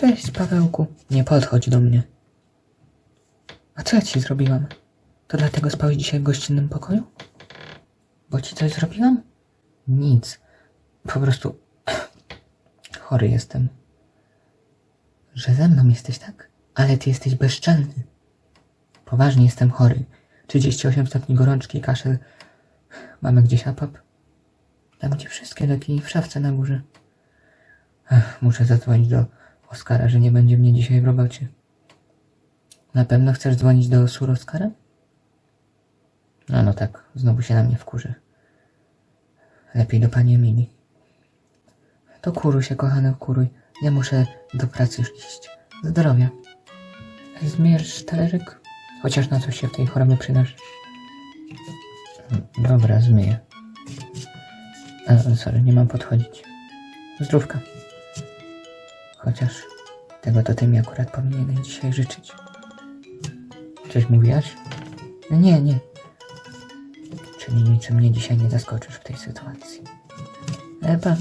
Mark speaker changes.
Speaker 1: Cześć, Pawełku. Nie podchodź do mnie. A co ja ci zrobiłam? To dlatego spałeś dzisiaj w gościnnym pokoju? Bo ci coś zrobiłam? Nic. Po prostu chory jestem. Że ze mną jesteś tak? Ale ty jesteś bezczelny. Poważnie jestem chory. 38 stopni gorączki, kaszel. Mamy gdzieś apap? Tam gdzie wszystkie leki w szafce na górze. Muszę zadzwonić do Oskara, że nie będzie mnie dzisiaj w robocie. Na pewno chcesz dzwonić do Sur Oskara? No, no tak, znowu się na mnie wkurzy. Lepiej do pani Emilii. To kuruj się, kochany, kuruj. Ja muszę do pracy iść. Zdrowia. Zmierz talerzyk? Chociaż na coś się w tej chorobie przydasz. Dobra, zmyję. A, sorry, nie mam podchodzić. Zdrówka. Chociaż tego to ty mi akurat powinieneś dzisiaj życzyć. Coś mówiłaś? No nie, nie. Czyli niczym mnie dzisiaj nie zaskoczysz w tej sytuacji. Epa,